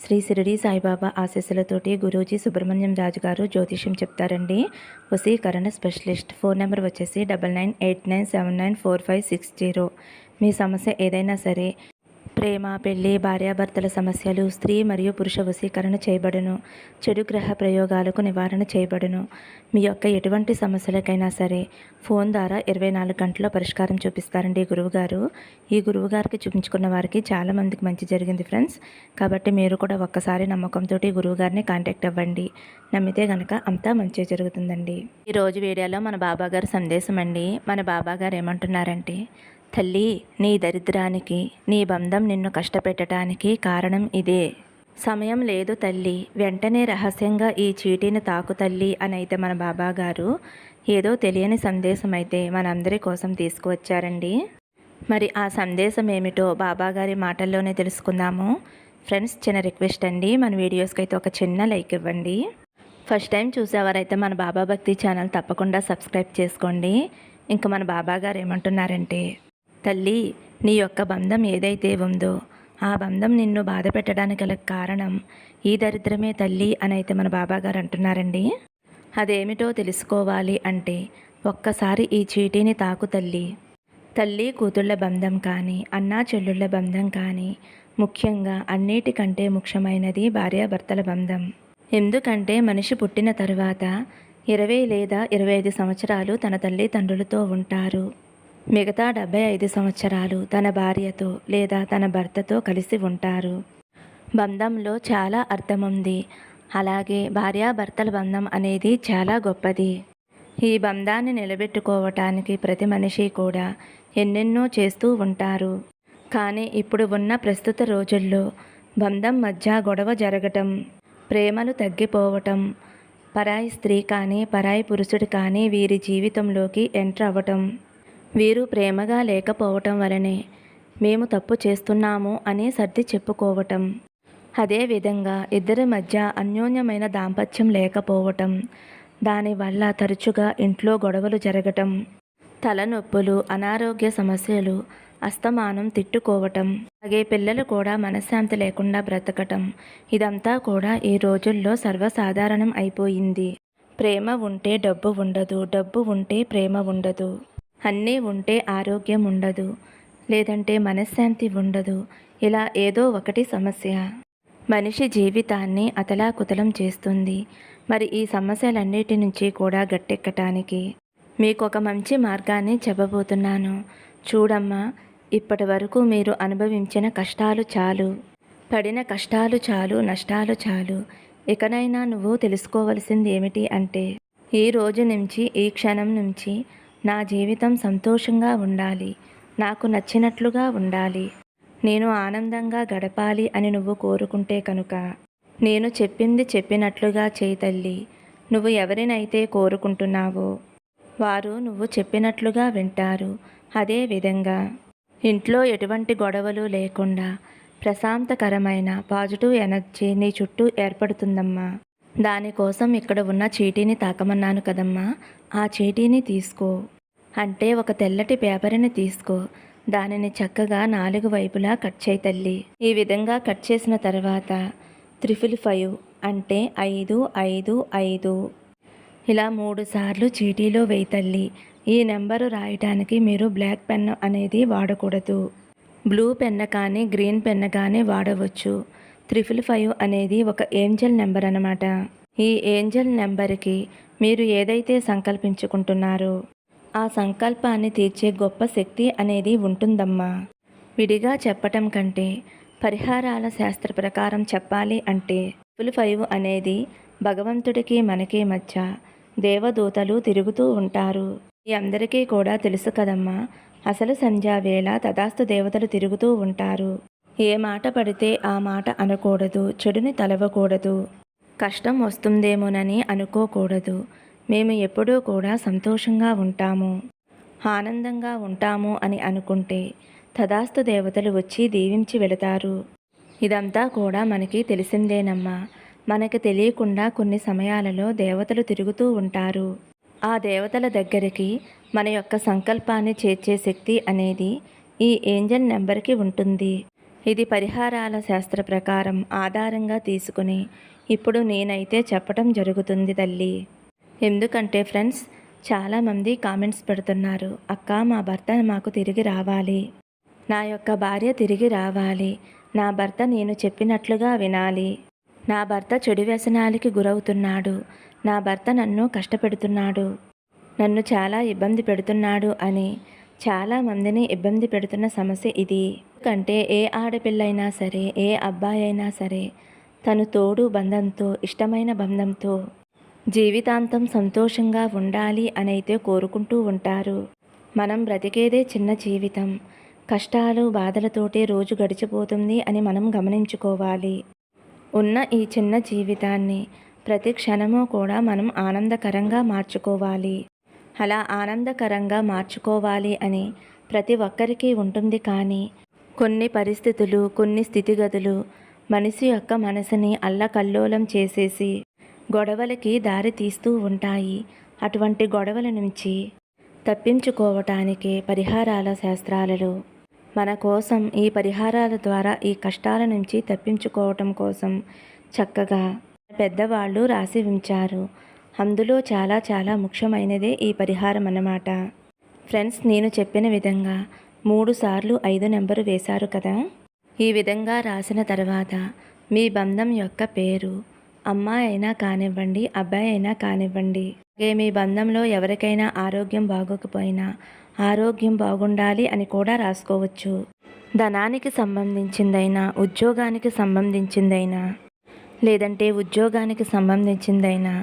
శ్రీ సిరిడి సాయిబాబా ఆశీస్సులతోటి గురూజీ సుబ్రహ్మణ్యం రాజు గారు జ్యోతిష్యం చెప్తారండి. వసీకరణ స్పెషలిస్ట్. ఫోన్ నెంబర్ వచ్చేసి double nine eight nine seven nine four five six zero. మీ సమస్య ఏదైనా సరే ప్రేమ పెళ్ళి భార్యాభర్తల సమస్యలు స్త్రీ మరియు పురుష వశీకరణ చేయబడును. చెడు గ్రహ ప్రయోగాలకు నివారణ చేయబడును. మీ యొక్క ఎటువంటి సమస్యలకైనా సరే ఫోన్ ద్వారా ఇరవై నాలుగు గంటల్లో పరిష్కారం చూపిస్తారండి ఈ గురువుగారు. ఈ గురువుగారికి చూపించుకున్న వారికి చాలామందికి మంచి జరిగింది ఫ్రెండ్స్. కాబట్టి మీరు కూడా ఒక్కసారి నమ్మకంతో గురువుగారిని కాంటాక్ట్ అవ్వండి. నమ్మితే గనక అంతా మంచి జరుగుతుందండి. ఈరోజు వీడియోలో మన బాబాగారు సందేశం అండి మన బాబాగారు ఏమంటున్నారంటే తల్లి నీ దరిద్రానికి నీ బంధం నిన్ను కష్టపెట్టడానికి కారణం ఇదే. సమయం లేదు తల్లి వెంటనే రహస్యంగా ఈ చీటీని తాకు తల్లి అని అయితే మన బాబా గారు ఏదో తెలియని సందేశం అయితే మనందరి కోసం తీసుకువచ్చారండి. మరి ఆ సందేశం ఏమిటో బాబాగారి మాటల్లోనే తెలుసుకుందాము. ఫ్రెండ్స్ చిన్న రిక్వెస్ట్ అండి మన వీడియోస్కి అయితే ఒక చిన్న లైక్ ఇవ్వండి. ఫస్ట్ టైం చూసేవారైతే మన బాబా భక్తి ఛానల్ తప్పకుండా సబ్స్క్రైబ్ చేసుకోండి. ఇంకా మన బాబా గారు ఏమంటున్నారంటే తల్లి నీ యొక్క బంధం ఏదైతే ఉందో ఆ బంధం నిన్ను బాధ పెట్టడానికి గల కారణం ఈ దరిద్రమే తల్లి అని అయితే మన బాబాగారు అంటున్నారండి. అదేమిటో తెలుసుకోవాలి అంటే ఒక్కసారి ఈ చీటీని తాకు తల్లి. తల్లి కూతుళ్ళ బంధం కానీ అన్నా చెల్లుళ్ళ బంధం కానీ ముఖ్యంగా అన్నిటికంటే ముఖ్యమైనది భార్యాభర్తల బంధం. ఎందుకంటే మనిషి పుట్టిన తరువాత ఇరవై లేదా ఇరవై ఐదు సంవత్సరాలు తన తల్లిదండ్రులతో ఉంటారు. మిగతా డెబ్బై ఐదు సంవత్సరాలు తన భార్యతో లేదా తన భర్తతో కలిసి ఉంటారు. బంధంలో చాలా అర్థం ఉంది అలాగే భార్యాభర్తల బంధం అనేది చాలా గొప్పది. ఈ బంధాన్ని నిలబెట్టుకోవటానికి ప్రతి మనిషి కూడా ఎన్నెన్నో చేస్తూ ఉంటారు. కానీ ఇప్పుడు ఉన్న ప్రస్తుత రోజుల్లో బంధం మధ్య గొడవ జరగటం ప్రేమలు తగ్గిపోవటం పరాయి స్త్రీ కానీ పరాయి పురుషుడు కానీ వీరి జీవితంలోకి ఎంటర్ అవ్వటం వీరు ప్రేమగా లేకపోవటం వలనే మేము తప్పు చేస్తున్నాము అని సర్ది చెప్పుకోవటం. అదేవిధంగా ఇద్దరి మధ్య అన్యోన్యమైన దాంపత్యం లేకపోవటం. దానివల్ల తరచుగా ఇంట్లో గొడవలు జరగటం. తలనొప్పులు అనారోగ్య సమస్యలు అస్తమానం తిట్టుకోవటం. అలాగే పిల్లలు కూడా మనశ్శాంతి లేకుండా బ్రతకటం. ఇదంతా కూడా ఈ రోజుల్లో సర్వసాధారణం అయిపోయింది. ప్రేమ ఉంటే డబ్బు ఉండదు డబ్బు ఉంటే ప్రేమ ఉండదు. అన్నీ ఉంటే ఆరోగ్యం ఉండదు. లేదంటే మనశ్శాంతి ఉండదు. ఇలా ఏదో ఒకటి సమస్య. మనిషి జీవితాన్ని అతలాకుతలం చేస్తుంది. మరి ఈ సమస్యలన్నిటి నుంచి కూడా గట్టెక్కటానికి. మీకు ఒక మంచి మార్గాన్ని చెప్పబోతున్నాను. చూడమ్మా ఇప్పటి వరకు మీరు అనుభవించిన కష్టాలు చాలు. పడిన కష్టాలు చాలు నష్టాలు చాలు. ఇకనైనా నువ్వు తెలుసుకోవలసింది ఏమిటి అంటే ఈ రోజు నుంచి ఈ క్షణం నుంచి నా జీవితం సంతోషంగా ఉండాలి. నాకు నచ్చినట్లుగా ఉండాలి. నేను ఆనందంగా గడపాలి అని నువ్వు కోరుకుంటే కనుక. నేను చెప్పింది చెప్పినట్లుగా చేయి తల్లి. నువ్వు ఎవరినైతే కోరుకుంటున్నావో వారు నువ్వు చెప్పినట్లుగా వింటారు. అదే విధంగా ఇంట్లో ఎటువంటి గొడవలు లేకుండా ప్రశాంతకరమైన పాజిటివ్ ఎనర్జీ నీ చుట్టూ ఏర్పడుతుందమ్మా. దానికోసం ఇక్కడ ఉన్న చీటీని తాకమన్నాను కదమ్మా. ఆ చీటీని తీసుకో. అంటే ఒక తెల్లటి పేపర్ని తీసుకో. దానిని చక్కగా నాలుగు వైపులా కట్ చేయి తల్లి. ఈ విధంగా కట్ చేసిన తర్వాత త్రిఫిల్ ఫైవ్ అంటే ఐదు ఐదు ఐదు. ఇలా మూడు సార్లు చీటీలో వేయి తల్లి. ఈ నెంబరు రాయటానికి మీరు బ్లాక్ పెన్ అనేది వాడకూడదు. బ్లూ పెన్ కానీ గ్రీన్ పెన్ కానీ వాడవచ్చు. త్రిఫిల్ ఫైవ్ అనేది ఒక ఏంజల్ నెంబర్ అనమాట ఈ ఏంజల్ నెంబర్కి మీరు ఏదైతే సంకల్పించుకుంటున్నారో ఆ సంకల్పాన్ని తీర్చే గొప్ప శక్తి అనేది ఉంటుందమ్మా. విడిగా చెప్పటం కంటే పరిహారాల శాస్త్ర ప్రకారం చెప్పాలి అంటే ఫుల్ ఫైవ్ అనేది భగవంతుడికి మనకి మధ్య దేవదూతలు తిరుగుతూ ఉంటారు. ఈ అందరికీ కూడా తెలుసు కదమ్మా. అసలు సంధ్యా వేళ తదాస్తు దేవతలు తిరుగుతూ ఉంటారు. ఏ మాట పడితే ఆ మాట అనకూడదు. చెడుని తలవకూడదు. కష్టం వస్తుందేమోనని అనుకోకూడదు. మేము ఎప్పుడూ కూడా సంతోషంగా ఉంటాము ఆనందంగా ఉంటాము అని అనుకుంటే తదాస్తు దేవతలు వచ్చి దీవించి వెళతారు. ఇదంతా కూడా మనకి తెలిసిందేనమ్మా. మనకి తెలియకుండా కొన్ని సమయాలలో దేవతలు తిరుగుతూ ఉంటారు. ఆ దేవతల దగ్గరికి మన యొక్క సంకల్పాన్ని చేర్చే శక్తి అనేది ఈ ఏంజల్ నెంబర్కి ఉంటుంది. ఇది పరిహారాల శాస్త్ర ప్రకారం ఆధారంగా తీసుకుని ఇప్పుడు నేనైతే చెప్పటం జరుగుతుంది తల్లి. ఎందుకంటే ఫ్రెండ్స్ చాలామంది కామెంట్స్ పెడుతున్నారు అక్క మా భర్త మాకు తిరిగి రావాలి. నా యొక్క భార్య తిరిగి రావాలి. నా భర్త నేను చెప్పినట్లుగా వినాలి. నా భర్త చెడు వ్యసనాలకి గురవుతున్నాడు. నా భర్త నన్ను కష్టపెడుతున్నాడు. నన్ను చాలా ఇబ్బంది పెడుతున్నాడు అని. చాలా మందిని ఇబ్బంది పెడుతున్న సమస్య ఇది. ఎందుకంటే ఏ ఆడపిల్లైనా సరే ఏ అబ్బాయి అయినా సరే తను తోడు బంధంతో ఇష్టమైన బంధంతో జీవితాంతం సంతోషంగా ఉండాలి అనైతే కోరుకుంటూ ఉంటారు. మనం బ్రతికేదే చిన్న జీవితం. కష్టాలు బాధలతోటే రోజు గడిచిపోతుంది అని మనం గమనించుకోవాలి. ఉన్న ఈ చిన్న జీవితాన్ని ప్రతి క్షణము కూడా మనం ఆనందకరంగా మార్చుకోవాలి. అలా ఆనందకరంగా మార్చుకోవాలి అని ప్రతి ఒక్కరికి ఉంటుంది కానీ కొన్ని పరిస్థితులు కొన్ని స్థితిగతులు మనిషి యొక్క మనసుని అల్లకల్లోలం చేసేసి గొడవలకి దారి తీస్తూ ఉంటాయి. అటువంటి గొడవల నుంచి తప్పించుకోవటానికి పరిహారాల శాస్త్రాలలో. మన కోసం ఈ పరిహారాల ద్వారా ఈ కష్టాల నుంచి తప్పించుకోవటం కోసం చక్కగా పెద్దవాళ్ళు రాసి ఉంచారు. అందులో చాలా చాలా ముఖ్యమైనదే ఈ పరిహారం అన్నమాట. ఫ్రెండ్స్ నేను చెప్పిన విధంగా మూడు సార్లు ఐదు నెంబరు వేశారు కదా? ఈ విధంగా రాసిన తర్వాత మీ బంధం యొక్క పేరు అమ్మాయి అయినా కానివ్వండి అబ్బాయి అయినా కానివ్వండి. మీ బంధంలో ఎవరికైనా ఆరోగ్యం బాగోకపోయినా ఆరోగ్యం బాగుండాలి అని కూడా రాసుకోవచ్చు. ధనానికి సంబంధించిందైనా ఉద్యోగానికి సంబంధించిందైనా లేదంటే ఉద్యోగానికి సంబంధించిందైనా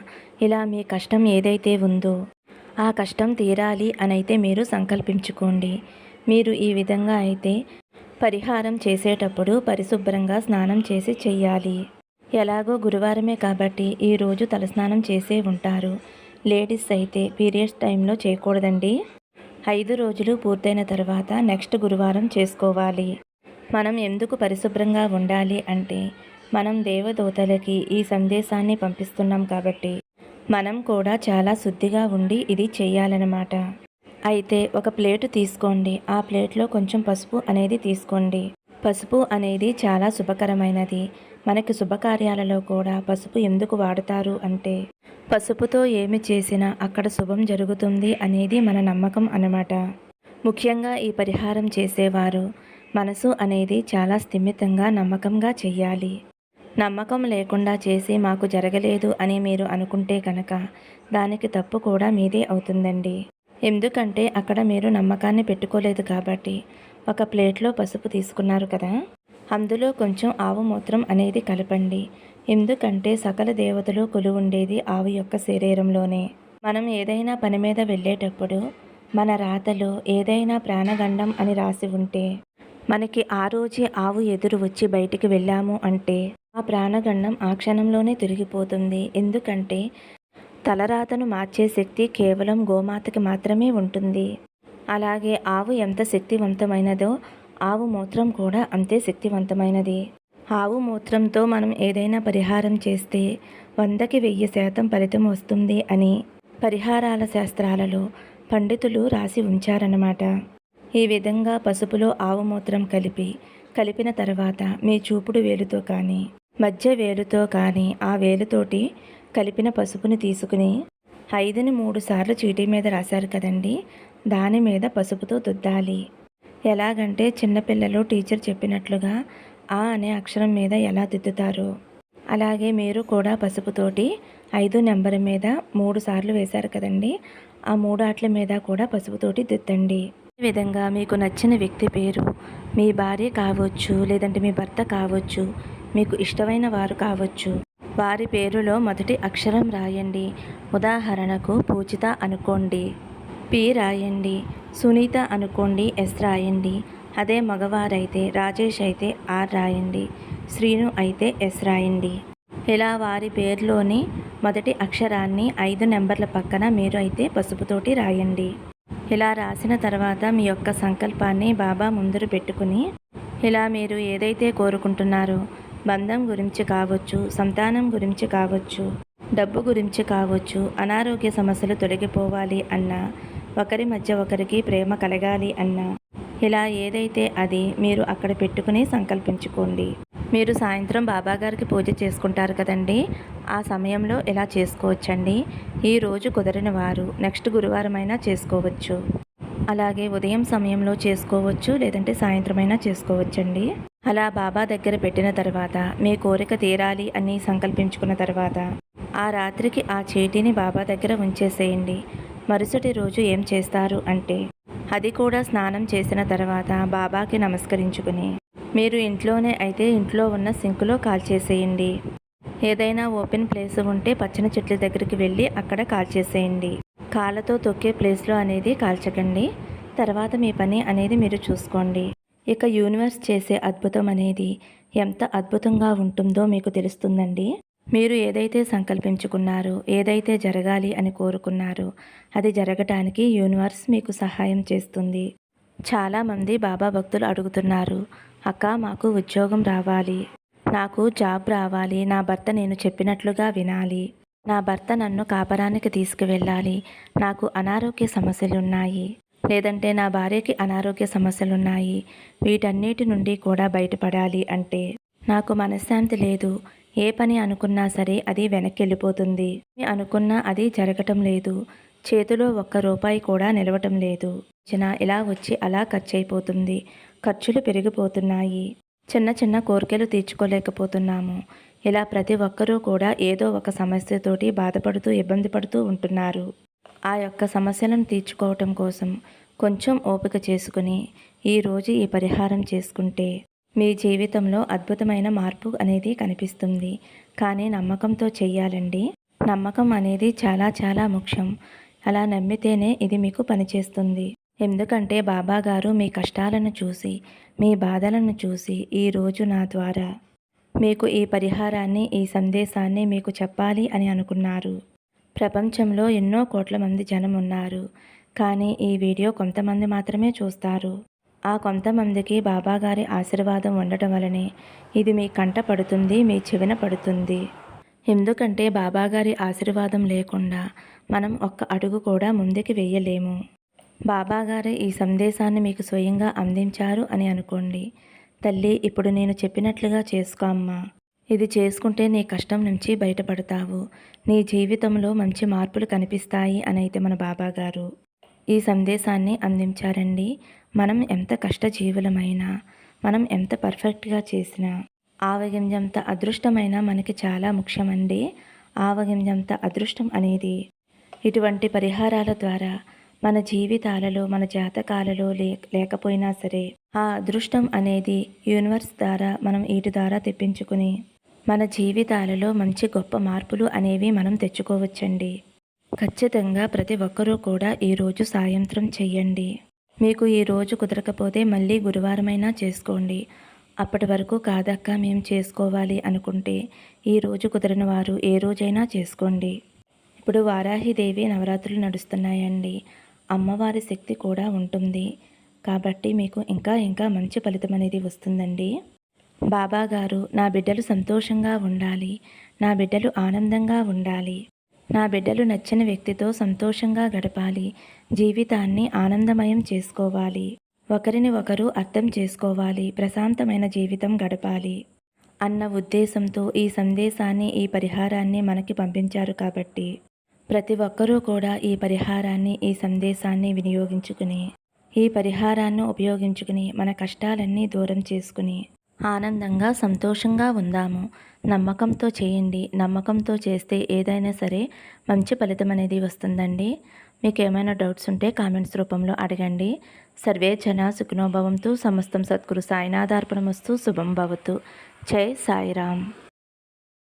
ఇలా మీ కష్టం ఏదైతే ఉందో ఆ కష్టం తీరాలి అనైతే మీరు సంకల్పించుకోండి. మీరు ఈ విధంగా అయితే పరిహారం చేసేటప్పుడు పరిశుభ్రంగా స్నానం చేసి చెయ్యాలి. ఎలాగో గురువారమే కాబట్టి ఈరోజు తలస్నానం చేసే ఉంటారు. లేడీస్ అయితే పీరియడ్స్ టైంలో చేయకూడదండి. ఐదు రోజులు పూర్తయిన తర్వాత నెక్స్ట్ గురువారం చేసుకోవాలి. మనం ఎందుకు పరిశుభ్రంగా ఉండాలి అంటే మనం దేవదూతలకి ఈ సందేశాన్ని పంపిస్తున్నాం కాబట్టి. మనం కూడా చాలా శుద్ధిగా ఉండి ఇది చేయాలన్నమాట. అయితే ఒక ప్లేటు తీసుకోండి. ఆ ప్లేట్లో కొంచెం పసుపు అనేది తీసుకోండి. పసుపు అనేది చాలా శుభకరమైనది. మనకి శుభకార్యాలలో కూడా పసుపు ఎందుకు వాడతారు అంటే పసుపుతో ఏమి చేసినా అక్కడ శుభం జరుగుతుంది అనేది మన నమ్మకం అన్నమాట. ముఖ్యంగా ఈ పరిహారం చేసేవారు మనసు అనేది చాలా స్థిమితంగా నమ్మకంగా చెయ్యాలి. నమ్మకం లేకుండా చేసి మాకు జరగలేదు అని మీరు అనుకుంటే కనుక దానికి తప్పు కూడా మీదే అవుతుందండి. ఎందుకంటే అక్కడ మీరు నమ్మకాన్ని పెట్టుకోలేదు కాబట్టి ఒక ప్లేట్లో పసుపు తీసుకున్నారు కదా. అందులో కొంచెం ఆవు మూత్రం అనేది కలపండి. ఎందుకంటే సకల దేవతలు కొలువుండేది ఆవు యొక్క శరీరంలోనే. మనం ఏదైనా పని మీద వెళ్ళేటప్పుడు మన రాతలో ఏదైనా ప్రాణగండం అని రాసి ఉంటే మనకి ఆ రోజే ఆవు ఎదురు వచ్చి బయటికి వెళ్ళాము అంటే ఆ ప్రాణగండం ఆ క్షణంలోనే తిరిగిపోతుంది. ఎందుకంటే తలరాతను మార్చే శక్తి కేవలం గోమాతకి మాత్రమే ఉంటుంది. అలాగే ఆవు ఎంత శక్తివంతమైనదో ఆవు మూత్రం కూడా అంతే శక్తివంతమైనది. ఆవు మూత్రంతో మనం ఏదైనా పరిహారం చేస్తే వందకి వెయ్యి శాతం ఫలితం వస్తుంది అని పరిహారాల శాస్త్రాలలో పండితులు రాసి ఉంచారన్నమాట. ఈ విధంగా పసుపులో ఆవు మూత్రం కలిపి కలిపిన తర్వాత మీ చూపుడు వేలుతో కానీ మధ్య వేలుతో కానీ ఆ వేలుతోటి కలిపిన పసుపుని తీసుకుని ఐదుని మూడు సార్లు చీటీ మీద రాశారు కదండి దాని మీద పసుపుతో దుద్దాలి. ఎలాగంటే చిన్నపిల్లలు టీచర్ చెప్పినట్లుగా ఆ అనే అక్షరం మీద ఎలా దిద్దుతారు? అలాగే మీరు కూడా పసుపుతోటి ఐదు నెంబర్ మీద మూడు సార్లు వేశారు కదండి ఆ మూడు ఆటల మీద కూడా పసుపుతోటి దిద్దండి. ఈ విధంగా మీకు నచ్చిన వ్యక్తి పేరు మీ భార్య కావచ్చు లేదంటే మీ భర్త కావచ్చు మీకు ఇష్టమైన వారు కావచ్చు వారి పేరులో మొదటి అక్షరం రాయండి. ఉదాహరణకు పూజిత అనుకోండి. పి రాయండి. సునీత అనుకోండి ఎస్ రాయండి. అదే మగవారైతే రాజేష్ అయితే ఆర్ రాయండి. శ్రీను అయితే ఎస్ రాయండి. ఇలా వారి పేర్లోని మొదటి అక్షరాన్ని ఐదు నెంబర్ల పక్కన మీరు అయితే పసుపుతోటి రాయండి. ఇలా రాసిన తర్వాత మీ యొక్క సంకల్పాన్ని బాబా ముందరు పెట్టుకుని ఇలా మీరు ఏదైతే కోరుకుంటున్నారో బంధం గురించి కావచ్చు సంతానం గురించి కావచ్చు డబ్బు గురించి కావచ్చు అనారోగ్య సమస్యలు తొలగిపోవాలి అన్నా ఒకరి మధ్య ఒకరికి ప్రేమ కలగాలి అన్నా. ఇలా ఏదైతే అది మీరు అక్కడ పెట్టుకుని సంకల్పించుకోండి. మీరు సాయంత్రం బాబాగారికి పూజ చేసుకుంటారు కదండి? ఆ సమయంలో ఇలా చేసుకోవచ్చండి. ఈ రోజు కుదరని వారు నెక్స్ట్ గురువారమైనా చేసుకోవచ్చు. అలాగే ఉదయం సమయంలో చేసుకోవచ్చు లేదంటే సాయంత్రమైనా చేసుకోవచ్చండి. అలా బాబా దగ్గర పెట్టిన తర్వాత మీ కోరిక తీరాలి అని సంకల్పించుకున్న తర్వాత ఆ రాత్రికి ఆ చీటీని బాబా దగ్గర ఉంచేసేయండి. మరుసటి రోజు ఏం చేస్తారు అంటే అది కూడా స్నానం చేసిన తర్వాత బాబాకి నమస్కరించుకుని మీరు ఇంట్లోనే అయితే ఇంట్లో ఉన్న సింకులో కాల్చేసేయండి. ఏదైనా ఓపెన్ ప్లేస్ ఉంటే పచ్చని చెట్ల దగ్గరికి వెళ్ళి అక్కడ కాల్చేసేయండి. కాళ్ళతో తొక్కే ప్లేస్లో అనేది కాల్చకండి. తర్వాత మీ పని అనేది మీరు చూసుకోండి. ఇక యూనివర్స్ చేసే అద్భుతం అనేది ఎంత అద్భుతంగా ఉంటుందో మీకు తెలుస్తుందండి? మీరు ఏదైతే సంకల్పించుకున్నారో ఏదైతే జరగాలి అని కోరుకున్నారో అది జరగటానికి యూనివర్స్ మీకు సహాయం చేస్తుంది. చాలామంది బాబా భక్తులు అడుగుతున్నారు అక్క మాకు ఉద్యోగం రావాలి. నాకు జాబ్ రావాలి. నా భర్త నేను చెప్పినట్లుగా వినాలి. నా భర్త నన్ను కాపరానికి తీసుకువెళ్ళాలి. నాకు అనారోగ్య సమస్యలున్నాయి. లేదంటే నా భార్యకి అనారోగ్య సమస్యలున్నాయి. వీటన్నిటి నుండి కూడా బయటపడాలి అంటే నాకు మనశ్శాంతి లేదు. ఏ పని అనుకున్నా సరే అది వెనక్కి వెళ్ళిపోతుంది అనుకున్నా అది జరగటం లేదు. చేతిలో ఒక్క రూపాయి కూడా నిలవటం లేదు. చిన్న ఇలా వచ్చి అలా ఖర్చు అయిపోతుంది ఖర్చులు పెరిగిపోతున్నాయి. చిన్న చిన్న కోరికలు తీర్చుకోలేకపోతున్నాము. ఇలా ప్రతి ఒక్కరూ కూడా ఏదో ఒక సమస్యతోటి బాధపడుతూ ఇబ్బంది పడుతూ ఉంటున్నారు. ఆ యొక్క సమస్యలను తీర్చుకోవటం కోసం కొంచెం ఓపిక చేసుకుని ఈరోజు ఈ పరిహారం చేసుకుంటే మీ జీవితంలో అద్భుతమైన మార్పు అనేది కనిపిస్తుంది. కానీ నమ్మకంతో చెయ్యాలండి. నమ్మకం అనేది చాలా చాలా ముఖ్యం. అలా నమ్మితేనే ఇది మీకు పనిచేస్తుంది. ఎందుకంటే బాబా గారు మీ కష్టాలను చూసి మీ బాధలను చూసి ఈరోజు నా ద్వారా మీకు ఈ పరిహారాన్ని ఈ సందేశాన్ని మీకు చెప్పాలి అని అనుకున్నారు. ప్రపంచంలో ఎన్నో కోట్ల మంది జనం ఉన్నారు. కానీ ఈ వీడియో కొంతమంది మాత్రమే చూస్తారు. ఆ కొంతమందికి బాబాగారి ఆశీర్వాదం ఉండటం వలనే ఇది మీ కంట పడుతుంది మీ చెవిన పడుతుంది. ఎందుకంటే బాబాగారి ఆశీర్వాదం లేకుండా మనం ఒక్క అడుగు కూడా ముందుకు వెయ్యలేము. బాబాగారే ఈ సందేశాన్ని మీకు స్వయంగా అందించారు అని అనుకోండి. తల్లి ఇప్పుడు నేను చెప్పినట్లుగా చేసుకో అమ్మా. ఇది చేసుకుంటే నీ కష్టం నుంచి బయటపడతావు. నీ జీవితంలో మంచి మార్పులు కనిపిస్తాయి అని అయితే మన బాబాగారు. ఈ సందేశాన్ని అందించారండి. మనం ఎంత కష్టజీవులమైనా మనం ఎంత పర్ఫెక్ట్గా చేసినా ఆవగింజంత అదృష్టమైన మనకి చాలా ముఖ్యమండి. ఆవగింజంత అదృష్టం అనేది ఇటువంటి పరిహారాల ద్వారా మన జీవితాలలో మన జాతకాలలో లే లేకపోయినా సరే ఆ అదృష్టం అనేది యూనివర్స్ ద్వారా మనం వీటి ద్వారా తెప్పించుకుని మన జీవితాలలో మంచి గొప్ప మార్పులు అనేవి మనం తెచ్చుకోవచ్చండి. ఖచ్చితంగా ప్రతి ఒక్కరూ కూడా ఈరోజు సాయంత్రం చెయ్యండి. మీకు ఈ రోజు కుదరకపోతే మళ్ళీ గురువారమైనా చేసుకోండి. అప్పటి వరకు కాదక్క మేము చేసుకోవాలి అనుకుంటే ఈ రోజు కుదిరిన వారు ఏ రోజైనా చేసుకోండి. ఇప్పుడు వారాహిదేవి నవరాత్రులు నడుస్తున్నాయండి. అమ్మవారి శక్తి కూడా ఉంటుంది. కాబట్టి మీకు ఇంకా ఇంకా మంచి ఫలితం అనేది వస్తుందండి. బాబా గారు నా బిడ్డలు సంతోషంగా ఉండాలి. నా బిడ్డలు ఆనందంగా ఉండాలి. నా బిడ్డలు నచ్చిన వ్యక్తితో సంతోషంగా గడపాలి. జీవితాన్ని ఆనందమయం చేసుకోవాలి. ఒకరిని ఒకరు అర్థం చేసుకోవాలి. ప్రశాంతమైన జీవితం గడపాలి. అన్న ఉద్దేశంతో ఈ సందేశాన్ని ఈ పరిహారాన్ని మనకి పంపించారు కాబట్టి. ప్రతి ఒక్కరూ కూడా ఈ పరిహారాన్ని ఈ సందేశాన్ని వినియోగించుకుని ఈ పరిహారాన్ని ఉపయోగించుకుని మన కష్టాలన్నీ దూరం చేసుకుని ఆనందంగా సంతోషంగా ఉందాము. నమ్మకంతో చేయండి. నమ్మకంతో చేస్తే ఏదైనా సరే మంచి ఫలితం అనేది వస్తుందండి. మీకు ఏమైనా డౌట్స్ ఉంటే కామెంట్స్ రూపంలో అడగండి. సర్వే జన సుఖనోభవంతో సమస్తం సద్గురు సాయినాథార్పణమస్తు శుభం భవతు. జై సాయిరామ్.